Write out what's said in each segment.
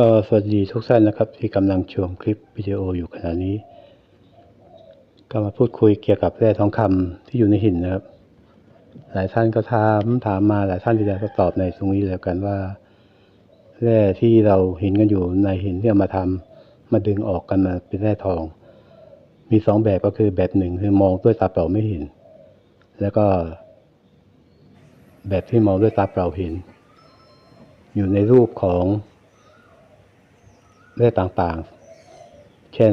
ก็สวัสดีทุกท่านนะครับที่กำลังชมคลิปวิดีโออยู่ขณะนี้ ก็มาพูดคุยเกี่ยวกับแร่ทองคำที่อยู่ในหินนะครับ หลายท่านก็ถามถามมาหลายท่านที่ได้ก็ตอบในตรงนี้แล้วกันว่าแร่ที่เราเห็นกันอยู่ในหินที่เอามาทำมาดึงออกกันมาเป็นแร่ทอง มีสองแบบก็คือแบบหนึ่งคือมองด้วยตาเปล่าไม่เห็น แล้วก็ แบบที่มองด้วยตาเปล่าเห็น อยู่ในรูปของ แร่ต่างๆ เช่น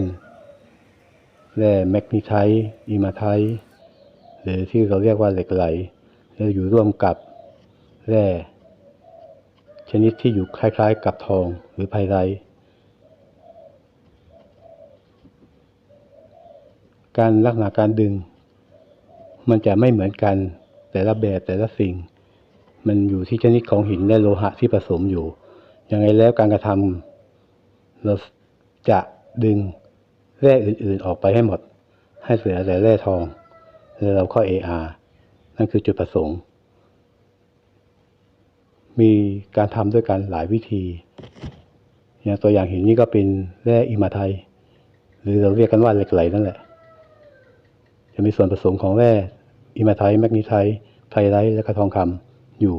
แร่แมกนีไทต์อีมาไทต์หรือที่เราเรียกว่าเหล็กไหลแล้วอยู่ร่วมกับแร่ชนิดที่อยู่คล้ายๆ กับทองหรือไพไรท์การลักษณะการดึง มันจะไม่เหมือนกันแต่ละแบบแต่ละสิ่ง มันอยู่ที่ชนิดของหินและโลหะที่ผสมอยู่ ยังไงแล้วการกระทำ เราจะดึงแร่อื่นๆออกไปให้หมด ให้เหลือแต่แร่ทอง แล้วเราก็ AR นั่นคือจุดประสงค์ มีการทำด้วยกันหลายวิธี อย่างตัวอย่างหินนี้ก็เป็นแร่อิมาไทย หรือเราเรียกกันว่าเหล็กไหลนั่นแหละ จะมีส่วนผสมของแร่อิมาไทต์แมกนีไทต์ไพไรท์และก็ทองคำอยู่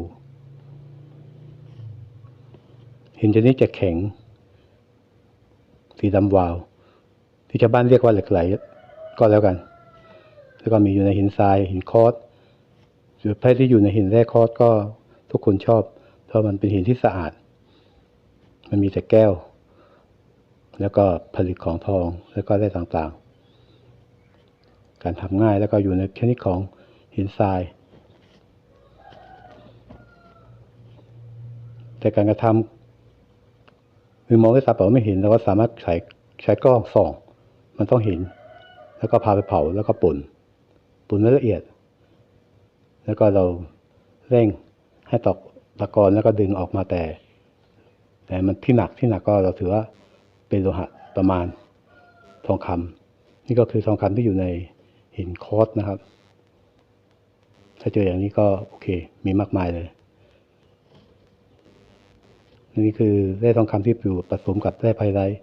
หินชนิดจะแข็ง สีดำวาว ที่ชาวบ้านเรียกว่าเหล็กไหล ก็แล้วกัน แล้วก็มีอยู่ในหินทรายหินคอสส่วนแพทย์ที่อยู่ในหินแร่คอสก็ทุกคนชอบ เพราะมันเป็นหินที่สะอาด มันมีแต่แก้ว แล้วก็ผลิตของทองแล้วก็แร่ต่างๆ การทำง่ายแล้วก็อยู่ในชนิดของหินทราย แต่การกระทำ คือมองด้วยตาเปล่าไม่เห็นเราก็สามารถใช้ใช้กล้องส่อง มันต้องเห็น แล้วก็พาไปเผาแล้วก็ปุ่นปุ่นให้ละเอียด แล้วก็เราเร่งให้ตอกตะกอนแล้วก็ดึงออกมาแต่ แต่มันที่หนักที่หนักก็เราถือว่าเป็นโลหะประมาณทองคำนี่ก็คือทองคำที่อยู่ในหินคอสนะครับ ถ้าเจออย่างนี้ก็โอเค มีมากมายเลย นี่คือแร่ทองคำที่อยู่ผสมกับแร่ไพไรท์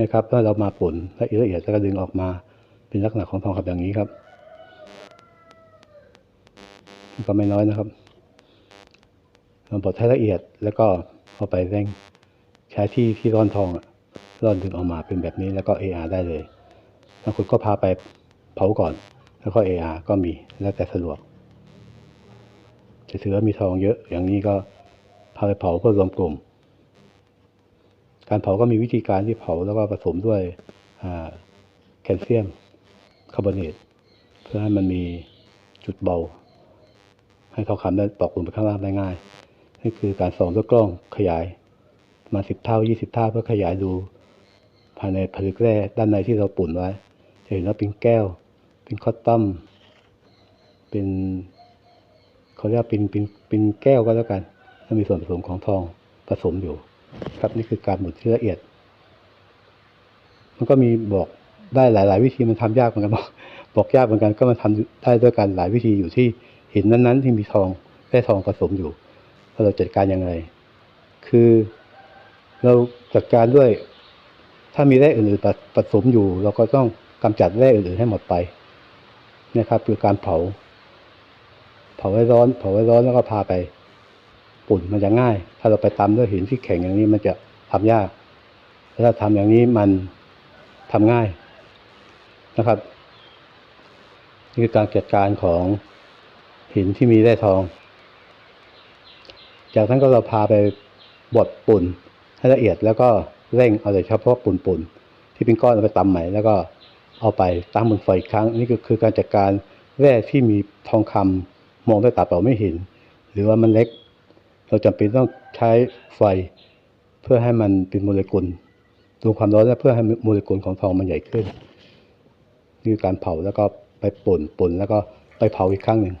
นะครับถ้าเรามาป่นละเอียดละเอียดแล้วก็ดึงออกมาเป็นลักษณะของทองคำอย่างนี้ครับก็ไม่น้อยนะครับเราบดให้ละเอียดแล้วก็เอาไปเร่งใช้ที่ที่ร่อนทองอะร่อนดึงออกมาเป็นแบบนี้แล้วก็ AR ได้เลยบางคนก็พาไปเผาก่อน แล้วก็ AR ก็มีแล้วแต่สะดวกจะถือว่ามีทองเยอะอย่างนี้ก็าไปเผาเพื่อรวมกลุ่ม การเผาก็มีวิธีการที่เผาแล้วก็ผสมด้วยแคลเซียมคาร์บอเนตเพื่อให้มันมีจุดเบา ให้ทองคำได้ตกลงไปข้างล่างได้ง่ายนี่คือการส่องด้วยกล้องขยายมาสิบเท่ายี่สิบเท่าเพื่อขยายดูภายในผลึกแร่ด้านในที่เราปุ่นไว้ จะเห็นว่าเป็นแก้ว เป็นคอตตัมเป็นเขาเรียกว่าเป็นเป็นเป็นแก้วก็แล้วกัน แล้วมีส่วนผสมของทองผสมอยู่ ครับนี่คือการหมุนที่ละเอียด มันก็มีบอกได้หลาย ๆ วิธีมันทำยากเหมือนกันบอกบอกยากเหมือนกันก็มันทำได้ด้วยกันหลายวิธีอยู่ที่หินนั้น ๆ ที่มีทองแร่ทองผสมอยู่ว่าเราจัดการยังไง คือเราจัดการด้วย ถ้ามีแร่อื่นๆผสมอยู่ เราก็ต้องกำจัดแร่อื่นๆให้หมดไปนะครับ คือการเผา เผาไว้ร้อน เผาไว้ร้อนแล้วก็พาไป ปุ่นมันจะง่าย ถ้าเราไปตำด้วยหินที่แข็งอย่างนี้มันจะทำยากแต่ถ้าทำอย่างนี้มันทำง่ายนะครับนี่คือการจัดการของหินที่มีแร่ทอง จากนั้นก็เราพาไปบดปุ่นให้ละเอียดแล้วก็เร่งเอาแต่เฉพาะปุ่นปุ่นๆที่เป็นก้อนเอาไปตำใหม่แล้วก็เอาไปตั้งบนไฟอีกครั้ง นี่ก็คือการจัดการแร่ที่มีทองคำมองด้วยตาเปล่าไม่เห็น หรือว่ามันเล็ก เราจำเป็นต้องใช้ไฟเพื่อให้มันเป็นโมเลกุลดูความร้อนและเพื่อให้โมเลกุลของทองมันใหญ่ขึ้นนี่คือการเผาแล้วก็ไปป่นป่นแล้วก็ไปเผาอีกครั้งหนึ่ง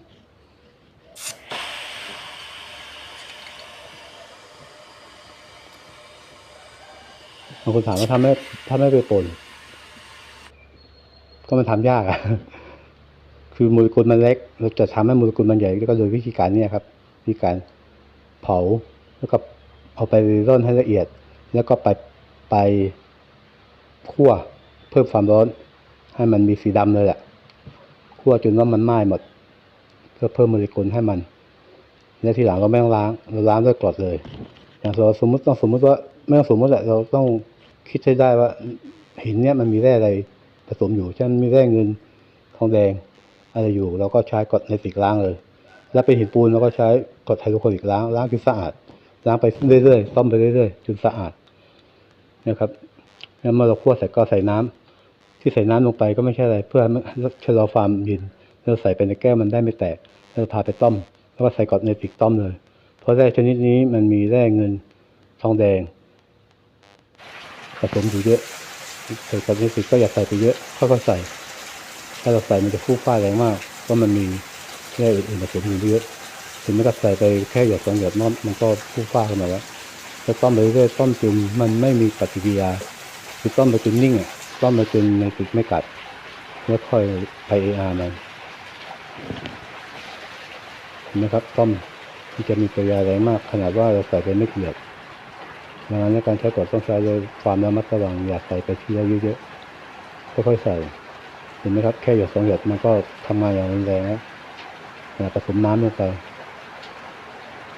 บางคนถามว่าถ้าไม่ถ้าไม่ไปป่นก็มันทำยากอะคือโมเลกุลมันเล็ก เราจะทำให้โมเลกุลมันใหญ่ก็โดยวิธีการเนี้ครับวิธีการ เผา แล้วก็เอาไปร่อนให้ละเอียด แล้วก็ไปไปคั่วเพิ่มความร้อน ให้มันมีสีดำเลยแหละคั่วจนว่ามันไหม้หมด เพื่อเพิ่มโมเลกุลให้มัน แล้วทีหลังก็ไม่ต้องล้าง เราล้างด้วยกรดเลยอย่างเราสมมติต้องสมมติว่าไม่ต้องสมมติแหละเราต้องคิดให้ได้ว่าหินเนี่ยมันมีแร่อะไรผสมอยู่เช่นมีแร่เงินทองแดงอะไรอยู่เราก็ใช้กรดในติกล้างเลย แล้วเป็นหินปูนเราก็ใช้กดไฮโดรคลอริกล้างล้างจนสะอาด ล้างไปเรื่อยๆต้มไปเรื่อยๆจนสะอาดนะครับแล้วเมื่อเราคั่วเสร็จก็ใส่น้ำที่ใส่น้ำลงไปก็ไม่ใช่อะไร เพื่อชะลอความเย็นเราใส่ไปในแก้วมันได้ไม่แตกเราพาไปต้ม แล้วก็ใส่กรดในติกต้มเลย เพราะแร่ชนิดนี้มันมีแร่เงินทองแดงผสมอยู่เยอะใส่กรดในติกก็อย่าใส่ไปเยอะค่อยๆใส่ ถ้าเราใส่มันจะฟู่ฟ้าแรงมากเพราะมันมี แร่อื่นๆผสมอยู่เยอะถึงแม้จะใส่ไปแค่หยดสองหยดมันมันก็ฟู่ฟ้าขึ้นมาแล้วแล้วต้มไปเรื่อยต้มจนมันไม่มีปฏิกิริยาคือต้มไปจนนิ่งอะต้มไปจนในติกไม่กัดแล้วค่อยไปเออาร์มันเห็นไหมครับต้มมันจะมีปฏิกิริยาแรงมาก ขนาดว่าเราใส่ไปไม่กี่หยดดังนั้นในการใช้กดต้องใช้ด้วยความระมัดระวังอย่าใส่ไปทีละเยอะๆค่อยๆใส่เห็นไหมครับ แค่หยดสองหยดมันก็ทำงานอย่างรุนแรงแล้วนะ ผสมน้ำลงไป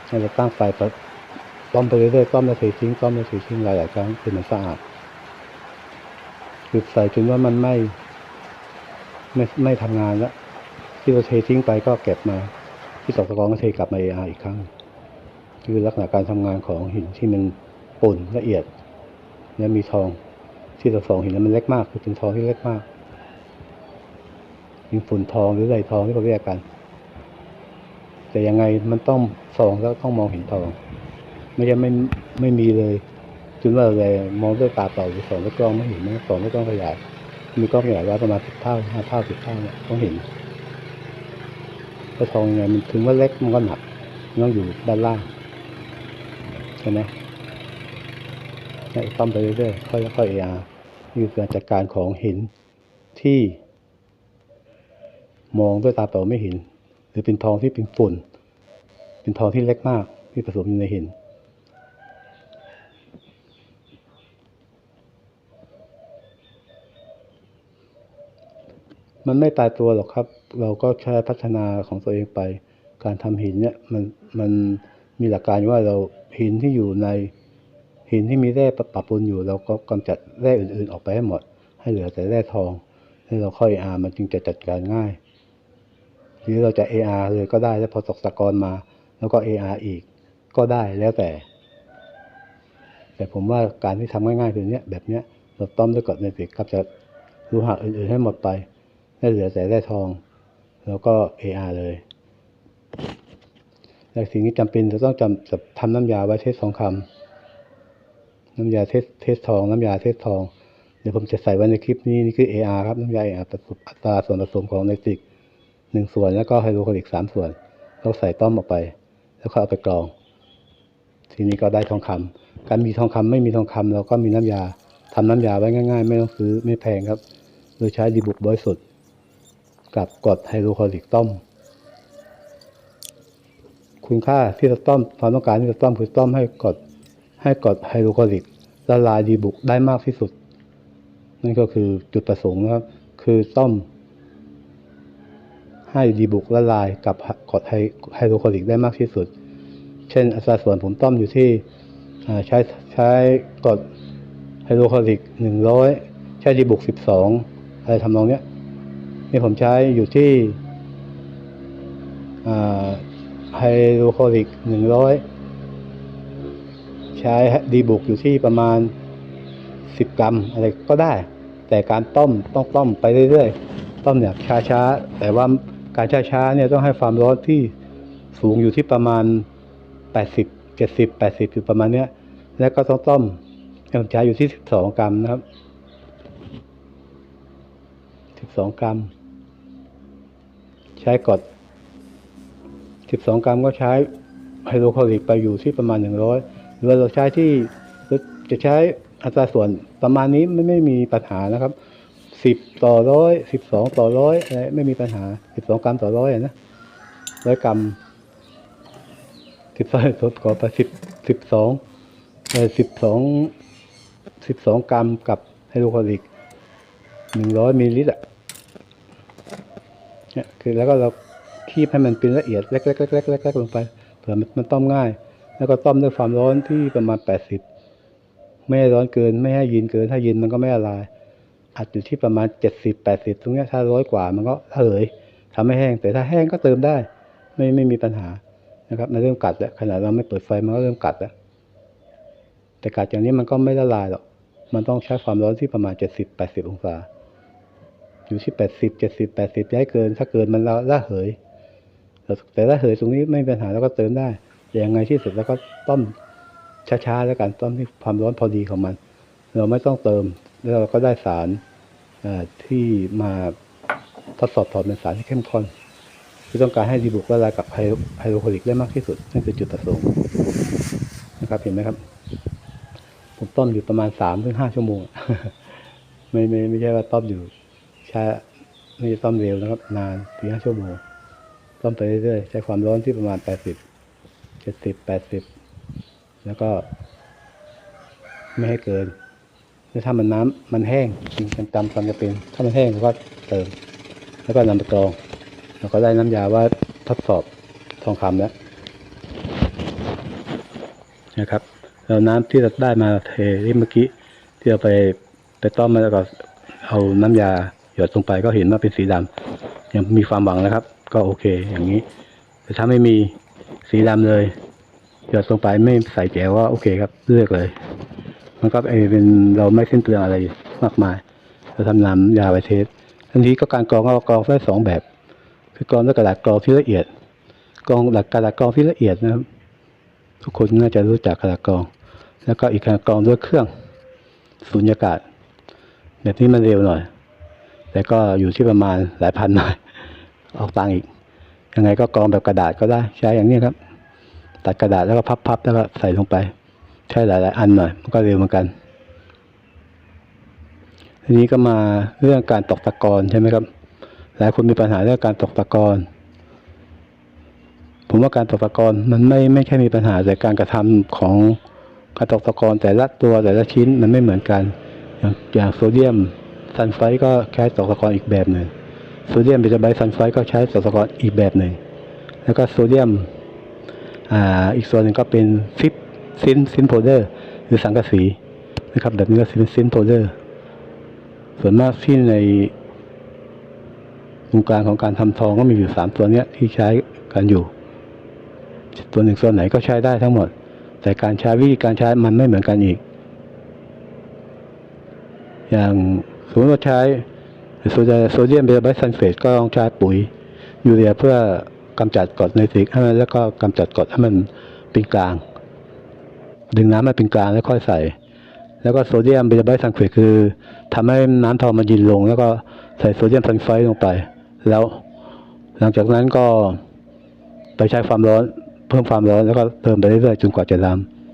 ให้เราตั้งไฟปต้มไปเรื่อยๆต้มแล้วเททิ้งต้มแล้วเททิ้งหลายๆครั้งจนมันสะอาดคือใส่จนว่ามันไม่ ไม่ไม่ทำงานแล้วที่เราเททิ้งไปก็เก็บมา ที่ตกตะกอนก็เทกลับมาเออาอีกครั้ง คือลักษณะการทำงานของหินที่มันป่นละเอียด และมีทองที่เราส่องหินแล้วมันเล็กมาก คือเป็นทองที่เล็กมากมีฝุ่นทองหรือไรทองที่เขาเรียกกัน แต่ยังไงมันต้องส่องแล้วต้องมองเห็นทอง ไม่ใช่ไม่ไม่มีเลยจนว่าเลยมองด้วยตาเปล่าหรือส่องด้วยกล้องไม่เห็นไม่ส่องด้วยกล้องขยายมีกล้องขยายว่าประมาณสิบเท่าห้าเท่าสิบเท่าเนี่ยต้องเห็นถ้าทองยังไงมันถึงว่าเล็กมันก็หนักมันต้องอยู่ด้านล่างใช่ไหมเนี่ยต้อมไปเรื่อยๆค่อยๆเออานี่คือการจัดการของหินที่ มองด้วยตาเปล่าไม่เห็น รือเป็นทองที่เป็นฝุ่น เป็นทองที่เล็กมากที่ผสมอยู่ในหิน มันไม่ตายตัวหรอกครับ เราก็แค่พัฒนาของตัวเองไป การทำหินเนี่ยมันมันมีหลักการว่าเราหินที่อยู่ในหินที่มีแร่ปะปนอยู่ เราก็กำจัดแร่อื่นๆออกไปให้หมด ให้เหลือแต่แร่ทอง ให้เราค่อยอามันจึงจะจัดการง่าย หรือเราจะ AR เลยก็ได้แล้วพอตกตะกอนมา แล้วก็ AR อีกก็ได้แล้วแต่ แต่ผมว่าการที่ทำง่ายๆคือเนี้ยแบบเนี้ยเราต้มด้วยกดเนตริกครับจะโลูหะอื่นๆให้หมดไปให้เหลือแต่แร่ทอง แล้วก็ AR เลยแต่สิ่งที่จำเป็นจะต้องจำจะทำน้ำยาไว้เทสทองคำน้ำยาเทสเทสทอง น้ำยาเทสทอง เดี๋ยวผมจะใส่ไว้ในคลิปนี้ นี่คือ AR ครับ น้ำยา AR อัตราส่วนผสมของเนติก หนึ่งส่วนแล้วก็ไฮโดรคลอริกสามส่วนเราใส่ต้อมออกไป แล้วก็เอาไปกรอง ทีนี้ก็ได้ทองคำการมีทองคำไม่มีทองคำเราก็มีน้ำยาทำน้ำยาไว้ง่าย ๆ ไม่ต้องซื้อไม่แพงครับ โดยใช้ดีบุกบริสุทธิ์กับกรดไฮโดรคลอริกต้มคุณค่าที่เราต้มความต้องการที่เราต้มคือต้มให้กรดให้กรดไฮโดรคลอริกละลายดีบุกได้มากที่สุด นั่นก็คือจุดประสงค์นะครับ คือต้ม ให้ดีบุกละลายกับกรดไฮโดรคลอริกได้มากที่สุด เช่นอัตราส่วนผมต้มอยู่ที่ใช้ใช้กรดไฮโดรคลอริกหนึ่งร้อยใช้ดีบุกสิบสองอะไรทำนองเนี้ยนี่ผมใช้อยู่ที่ไฮโดรคลอริกหนึ่งร้อยใช้ดีบุกอยู่ที่ประมาณสิบกรัมอะไรก็ได้ แต่การต้มต้องต้มไปเรื่อยๆ ต้มเนี่ยช้าๆ แต่ว่า การช้าๆเนี่ยต้องให้ความร้อนที่สูงอยู่ที่ประมาณ 80 70 80อยู่ประมาณเนี้ย แล้วก็ต้องต้มให้ใช้อยู่ที่ 12 กรัมนะครับ 12 กรัม ใช้กด 12 กรัมก็ใช้ไฮโดรคลอริกไปอยู่ที่ประมาณ 100หรือเราใช้ที่จะใช้อัตราส่วนประมาณนี้ไม่ไม่มีปัญหานะครับ 10ต่อร้อย12ต่อร้อยอะไรไม่มีปัญหา12กรัมต่อร้อยนะร้อยกรัม12ขอไป10 12สิบสองสิบสองกรัมกับไฮโดรคลอริกหนึ่งร้อยมิลลิลิตรอะเนี่ยคือแล้วก็เราคีบให้มันเป็นละเอียดเล็กๆๆๆๆๆลงไปเผื่อมันมันต้มง่าย แล้วก็ต้มด้วยความร้อนที่ประมาณแปดสิบไม่ให้ร้อนเกินไม่ให้เย็นเกิน ถ้าเย็นมันก็ไม่ละลาย อัดอยู่ที่ประมาณเจ็ดสิบแปดสิบตรงนี้ถ้าร้อยกว่ามันก็ระเหยทำให้แห้ง แต่ถ้าแห้งก็เติมได้ ไม่ไม่มีปัญหานะครับมันเริ่มกัดแล้วขนาดเราไม่เปิดไฟมันก็เริ่มกัดแล้วแต่กัดอย่างนี้มันก็ไม่ละลายหรอกมันต้องใช้ความร้อนที่ประมาณเจ็ดสิบแปดสิบองศา อยู่ที่แปดสิบเจ็ดสิบแปดสิบย้ายเกิน ถ้าเกินมันละละเหยแต่แต่ละเหยตรงนี้ไม่มีปัญหาแล้วก็เติมได้แต่ยังไงที่สุดแล้วก็ต้มช้าๆแล้วกันต้มที่ความร้อนพอดีของมัน เราไม่ต้องเติม แล้วเราก็ได้สารที่มาทดสอบถอดเป็นสารที่เข้มข้นที่ต้องการให้ดีบุกละลายกับไฮโดรโคลอริกได้มากที่สุดนั่นคือจุดประสงค์นะครับเห็นไหมครับ ผมต้มอยู่ประมาณสามถึงห้าชั่วโมง ไม่ไม่ไม่ใช่ว่าต้มอยู่ช้าไม่ใช่ต้มเร็วนะครับ นานสี่ห้าชั่วโมงต้มไปเรื่อยๆใช้ความร้อนที่ประมาณแปดสิบเจ็ดสิบแปดสิบแล้วก็ ไม่ให้เกิน แล้วถ้ามันน้ำมันแห้งจริงเป็นตามความจะเป็น ถ้ามันแห้งเราก็เติม แล้วก็นำไปกรองเราก็ได้น้ำยาว่าทดสอบทองคำแล้วนะครับเราน้ำที่เราได้มาเทที่เมื่อกี้ที่เราไปไปต้มมาแล้วก็เอาน้ำยาหยดลงไปก็เห็นว่าเป็นสีดำยังมีความหวังนะครับ ก็โอเค อย่างนี้ แต่ถ้าไม่มีสีดำเลย หยดลงไปไม่ใส่แจ๋วว่าโอเคครับเลือกเลย มันก็เอเป็นเราไม่สิ้นเปลืองอะไรมากมายเราทำน้ำยาไวเทสทันทีก็การกรองก็กรองได้สองแบบ คือกรองด้วยกระดาษกรองที่ละเอียดกรองหลักกระดาษกรองที่ละเอียดนะครับ ทุกคนน่าจะรู้จักกระดาษกรอง แล้วก็อีกการกรองด้วยเครื่องสูญญากาศ แบบนี้มันเร็วหน่อย แต่ก็อยู่ที่ประมาณหลายพันหน่อยออกตังอีกยังไงก็กรองแบบกระดาษก็ได้ใช้อย่างนี้ครับ ตัดกระดาษแล้วก็พับๆแล้วก็ใส่ลงไป ใช้หลาย ๆ อันหน่อยมันก็เร็วเหมือนกันทีนี้ก็มาเรื่องการตกตะกอนใช่ไหมครับ หลายคนมีปัญหาเรื่องการตกตะกอนผมว่าการตกตะกอนมันไม่ไม่ใช่มีปัญหาแต่การกระทำของการตกตะกอนแต่ละตัวแต่ละชิ้นมันไม่เหมือนกัน อย่างอย่างโซเดียมซัลไฟก็ใช้ตกตะกอนอีกแบบหนึ่งโซเดียมเบตาไบต์ซัลไฟก็ใช้ตกตะกอนอีกแบบหนึ่งแล้วก็โซเดียมอ่าอีกส่วนหนึ่งก็เป็นซิป ซินซินโพเดอร์หรือสังกะสีนะครับแบบนี้ก็ซินซินโพเดอร์ส่วนมากที่ในวงการของการทำทองก็มีอยู่สามตัวเนี้ยที่ใช้กันอยู่ ตัวหนึ่งส่วนไหนก็ใช้ได้ทั้งหมด แต่การใช้วิธีการใช้มันไม่เหมือนกันอีก อย่างสมมติว่าใช้โซเดียมเบตาไบซัลเฟตก็ต้องใช้ปุ๋ยยูเรียเพื่อกำจัดกรดไนตริกให้มันแล้วก็กำจัดกรดให้มันเป็นกลาง ดึงน้ำมาเป็นกลางแล้วค่อยใส่ แล้วก็โซเดียมเบตาไบซัลเฟตคือทำให้น้ำทองมันยินลง แล้วก็ใส่โซเดียมซัลไฟต์ลงไป แล้ว หลังจากนั้นก็ไปใช้ความร้อนเพิ่มความร้อนแล้วก็เติมไปเรื่อยๆจนกว่าจะด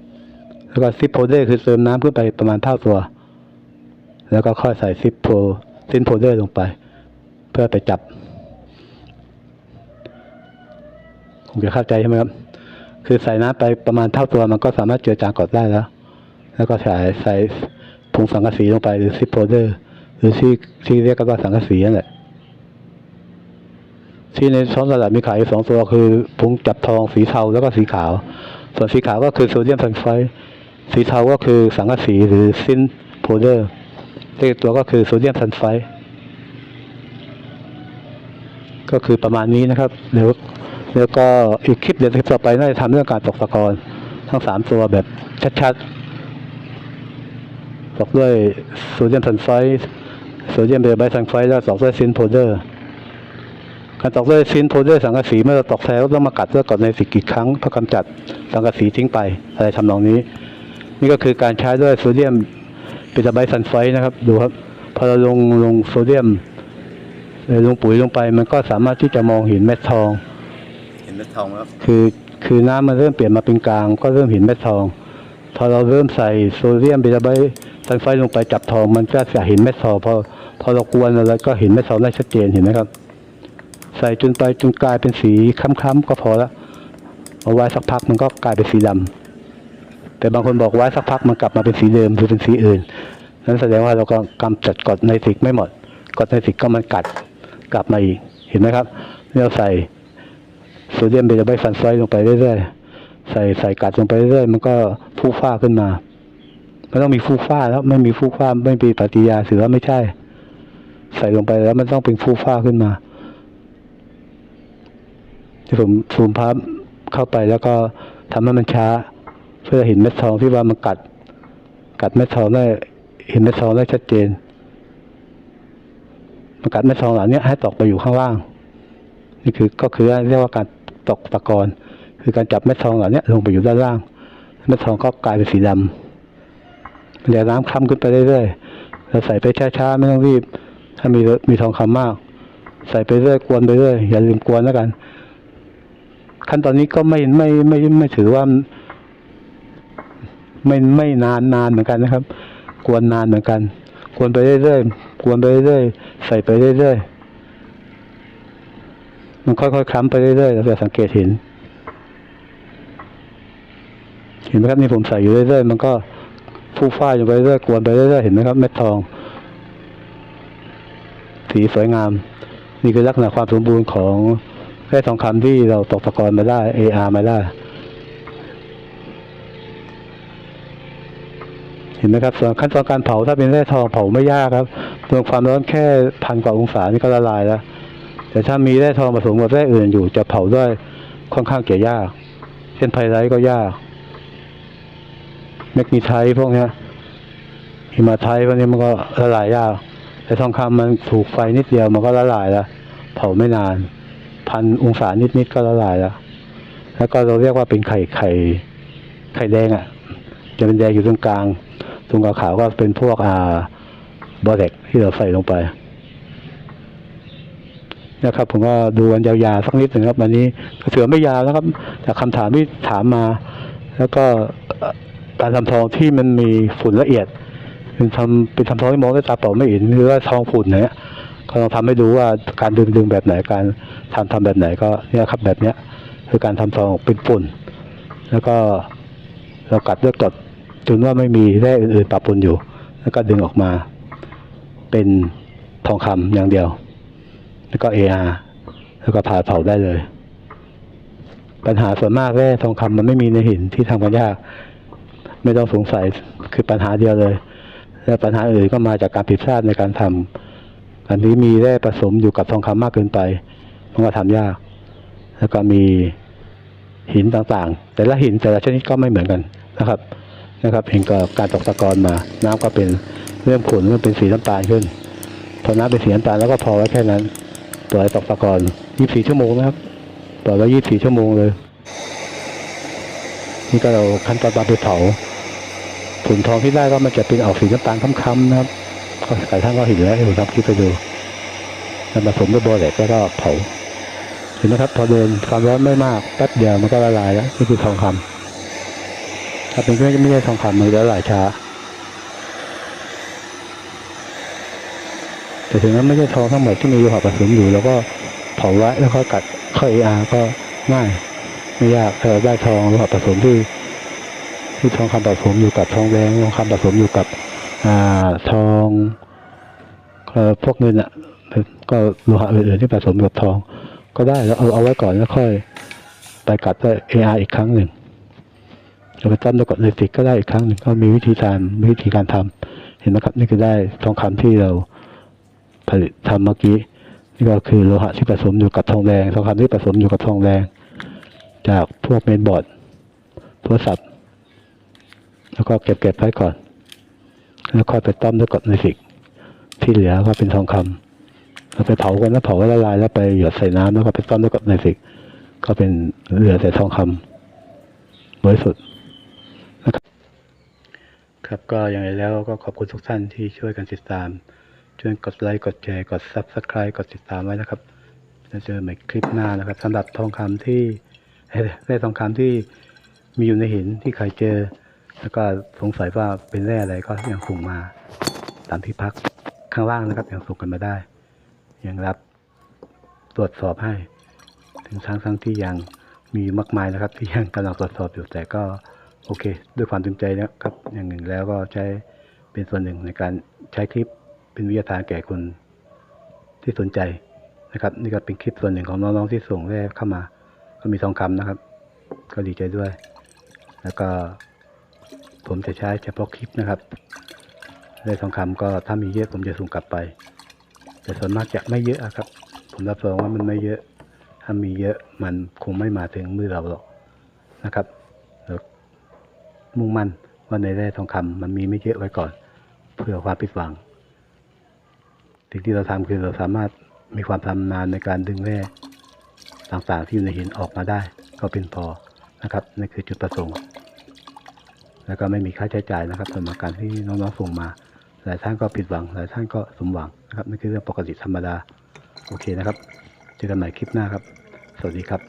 ำแล้วก็ซิปโพเดอร์คือเติมน้ำขึ้นไปประมาณเท่าตัว แล้วก็ค่อยใส่ซิปโพซินโพเดอร์ลงไป เพื่อไปจับคงจะเข้าใจใช่ไหมครับ คือใส่น้ำไปประมาณเท่าตัวมันก็สามารถเจือจางกรดได้แล้ว แล้วก็ใส่ใส่ผงสังกะสีลงไปหรือซิปโพเดอร์ หรือที่ที่เรียกกันว่าสังกะสีนั่นแหละที่ในท้องตลาดมีขายสองตัวคือผงจับทองสีเทาแล้วก็สีขาว ส่วนสีขาวก็คือโซเดียมซัลไฟต์สีเทาก็คือสังกะสีหรือซินโพเดอร์เลขตัวก็คือโซเดียมซัลไฟต์ก็คือประมาณนี้นะครับเดี๋ยว แล้วก็อีกคลิปเดี๋ยวคลิปต่อไปน่าจะทำเรื่องการตกตะกอนทั้งสามตัวแบบชัดๆตกด้วยโซเดียมซัลไฟต์โซเดียมเบตาไบซัลไฟต์แล้วตกด้วยซินโพเดอร์การตกด้วยซินโพเดอร์สังกะสีเมื่อเราตกแซวต้องมากัดเพื่อก่อนในสิกี่ครั้งเพื่อกำจัดสังกะสีทิ้งไปอะไรทำนองนี้ นี่ก็คือการใช้ด้วยโซเดียมเบตาไบซัลไฟต์นะครับ ดูครับพอเราลงลงโซเดียมลงปุ๋ยลงไปมันก็สามารถที่จะมองเห็นเม็ดทอง นเม็ดทองแล้วคือคือน้ำมันเริ่มเปลี่ยนมาเป็นกลาง ก็เริ่มเห็นเม็ดทอง พอเราเริ่มใส่โซเดียมเบตาไบต์ซัลไฟลงไปจับทองมันก็จะเห็นเม็ดทองพอพอเรากวนอะไรก็เห็นเม็ดทองได้ชัดเจนเห็นไหมครับ ใส่จนไปจนกลายเป็นสีค้ำๆก็พอละเอาไว้สักพักมันก็กลายเป็นสีดำแต่บางคนบอกไว้สักพักมันกลับมาเป็นสีเดิมหรือเป็นสีอื่นนั้นแสดงว่าเราก็กำจัดกดไนตริกไม่หมดกดไนตริกก็มันกัดกลับมาอีกเห็นไหมครับเราใส่ โซเดียมเบตาไบฟันไซด์ลงไปเรื่อยๆใส่ใส่กัดลงไปเรื่อยๆมันก็ฟูฟ้าขึ้นมามันต้องมีฟูฟ้าแล้วไม่มีฟูฟ้าไม่มีปฏิยาถือว่าไม่ใช่ ใส่ลงไปแล้วมันต้องเป็นฟูฟ้าขึ้นมาที่ผมซูมภาพเข้าไปแล้วก็ทำให้มันช้า เพื่อเห็นเม็ดทองที่ว่ามันกัด กัดเม็ดทองได้เห็นเม็ดทองได้ชัดเจนมันกัดเม็ดทองเหล่านี้ให้ตกไปอยู่ข้างล่าง นี่คือก็คือเรียกว่าการ ตกตะกอนคือการจับเม็ดทองเหล่านี้ลงไปอยู่ด้านล่าง เม็ดทองก็กลายเป็นสีดำเดี๋ยวน้ำคล้ำขึ้นไปเรื่อยๆเราใส่ไปช้าๆไม่ต้องรีบ ถ้ามีมีทองคำมาก ใส่ไปเรื่อยกวนไปเรื่อยอย่าลืมกวนแล้วกัน ขั้นตอนนี้ก็ไม่ไม่ไม่ไม่ไม่ถือว่าไม่ไม่นานนานเหมือนกันนะครับ กวนนานเหมือนกัน กวนไปเรื่อยๆกวนไปเรื่อยๆใส่ไปเรื่อยๆ มันค่อยๆคล้ำไปเรื่อยๆเราจะสังเกตเห็น เห็นไหมครับนี่ผมใส่อยู่เรื่อยๆมันก็ฟูฟ้าอยู่ไปเรื่อยๆกวนไปเรื่อยๆเห็นไหมครับเม็ดทอง สีสวยงาม นี่คือลักษณะความสมบูรณ์ของแร่ทองคำที่เราตกตะกอนมาได้ AR มาได้ เห็นไหมครับส่วนขั้นตอนการเผาถ้าเป็นแร่ทองเผาไม่ยากครับเพียงความร้อนแค่พันกว่าองศานี่ก็ละลายแล้ว แต่ถ้ามีแร่ทองผสมกับแร่อื่นอยู่จะเผาด้วยค่อนข้างเกี่ยยาก เช่นไพไรท์ก็ยากแมกนีไทพวกนี้หิมาไทพวกนี้มันก็ละลายยาก แต่ทองคำมันถูกไฟนิดเดียวมันก็ละลายแล้วเผาไม่นาน พันองศานิดๆก็ละลายแล้วแล้วก็เราเรียกว่าเป็นไข่ไข่ไข่แดงอะ จะเป็นแดงอยู่ตรงกลาง ตรงกลางขาวก็เป็นพวกอ่าบอเด็กที่เราใส่ลงไป นะครับ ผมก็ดูกันยาวๆสักนิดหนึ่งครับวันนี้ก็ถือไม่ยาวนะครับจากคำถามที่ถามมา แล้วก็การทำทองที่มันมีฝุ่นละเอียดเป็นทำเป็นทำทองที่มองด้วยตาเปล่าไม่เห็นหรือว่าทองฝุ่นเนี่ยก็ลองทำให้ดูว่าการดึงดึงแบบไหนการทำทำแบบไหนก็เนี่ยครับแบบเนี้ยคือการทำทองเป็นฝุ่น แล้วก็เรากัดด้วยกรดจนว่าไม่มีแร่อื่นๆปะปนอยู่ แล้วก็ดึงออกมาเป็นทองคำอย่างเดียว แล้วก็ AR แล้วก็ผ่าเผาได้เลย ปัญหาส่วนมากแร่ทองคำมันไม่มีในหินที่ทำกันยาก ไม่ต้องสงสัยคือปัญหาเดียวเลย และปัญหาอื่นก็มาจากการผิดพลาดในการทำอันนี้มีแร่ผสมอยู่กับทองคำมากเกินไปมันก็ทำยาก แล้วก็มีหินต่างๆ แต่ละหินแต่ละชนิดก็ไม่เหมือนกันนะครับนะครับเห็นกับการตกตะกอนมา น้ำก็เป็นเริ่มขุ่นเริ่มเป็นสีน้ำตาลขึ้น พอน้ำเป็นสีน้ำตาลแล้วก็พอไว้แค่นั้น ปล่อยตกตะกอน24ชั่วโมงนะครับปล่อยไว้24ชั่วโมงเลย นี่ก็เราขั้นตอนการไปเผาผลทองที่ได้ก็มันจะเป็นออกสีน้ำตาลค้ำๆนะครับก็หลายท่านก็เห็นแล้วให้ผมทำคลิปไปดูแล้วผสมด้วยโบแลกแล้วก็เผาเห็นไหมครับพอโดนความร้อนไม่มากแป๊บเดียวมันก็ละลายแล้วนี่คือทองคำถ้าเป็นไม่องไม่ใช่ทองคำมันจะละลายช้า แต่ถึงนั้นไม่ใช่ทองทั้งหมดที่มีโลหะผสมอยู่ แล้วก็เผาไว้แล้วก็กัดเข้าเออาก็ง่ายไม่ยากเราได้ทองโลหะผสมที่ ที่ทองคำผสมอยู่กับทองแดงทองคำผสมอยู่กับ อ่าทองพวกเงินอะก็โลหะอื่นๆที่ผสมกับทอง ก็ได้แล้วเอาเอาไว้ก่อนแล้วค่อย ไปกัดด้วย AR อีกครั้งหนึ่งจะไปต้มด้วยกดเลติกก็ได้อีกครั้งหนึ่งก็มีวิธีการวิธีการทำเห็นไหมครับนี่คือได้ทองคำที่เรา ผลิตทำเมื่อกี้นี่ก็คือโลหะที่ผสมอยู่กับทองแดงทองคำที่ผสมอยู่กับทองแดงจากพวกเมนบอร์ดโทรศัพท์ แล้วก็เก็บเก็บไว้ก่อน แล้วค่อยไปต้มด้วยกรดเลติกที่เหลือก็เป็นทองคำเราไปเผากันแล้วเผาให้ละลายแล้วไปหยดใส่น้ำแล้วก็ไปต้มด้วยกับไนซิกก็เป็นเหลือแต่ทองคำบริสุทธิ์นะครับ ครับก็อย่างไรแล้วก็ขอบคุณทุกท่านที่ช่วยกันติดตาม ช่วยกดไลค์กดแชร์กด Subscribe กดติดตามไว้นะครับจะเจอใหม่คลิปหน้านะครับสำหรับทองคำที่เอ้ยแร่ทองคำที่มีอยู่ในหินที่ใครเจอ แล้วก็สงสัยว่าเป็นแร่อะไรก็ยังส่งมาตามที่พักข้างล่างนะครับ ยังส่งกันมาได้ ยังรับตรวจสอบให้ ถึงทั้งทั้งที่ยังมีมากมายนะครับ ที่ยังกำลังตรวจสอบอยู่แต่ก็โออเค ด้วยความเต็มใจนะครับ อย่างหนึ่งแล้วก็ใช้เป็นส่วนหนึ่งในการใช้คลิป เป็นวิทยาทานแก่คนที่สนใจนะครับ นี่ก็เป็นคลิปส่วนหนึ่งของน้องๆที่ส่งแรกเข้ามา ก็มีทองคำนะครับ ก็ดีใจด้วย แล้วก็ผมจะใช้เฉพาะคลิปนะครับได้ทองคำก็ถ้ามีเยอะผมจะส่งกลับไป แต่ส่วนมากจะไม่เยอะครับ ผมรับรองว่ามันไม่เยอะ ถ้ามีเยอะมันคงไม่มาถึงมือเราหรอกนะครับเรามุ่งมั่นว่าในแร่ทองคำมันมีไม่เยอะไว้ก่อน เพื่อความผิดหวัง สิ่งที่เราทำคือเราสามารถมีความชำนาญในการดึงแร่ต่างๆที่อยู่ในหินออกมาได้ ก็เป็นพอนะครับนั่นคือจุดประสงค์ แล้วก็ไม่มีค่าใช้จ่ายนะครับสำหรับการที่น้องๆส่งมา หลายท่านก็ผิดหวัง หลายท่านก็สมหวังนะครับนั่นคือเรื่องปกติธรรมดา โอเคนะครับ เจอกันใหม่คลิปหน้าครับ สวัสดีครับ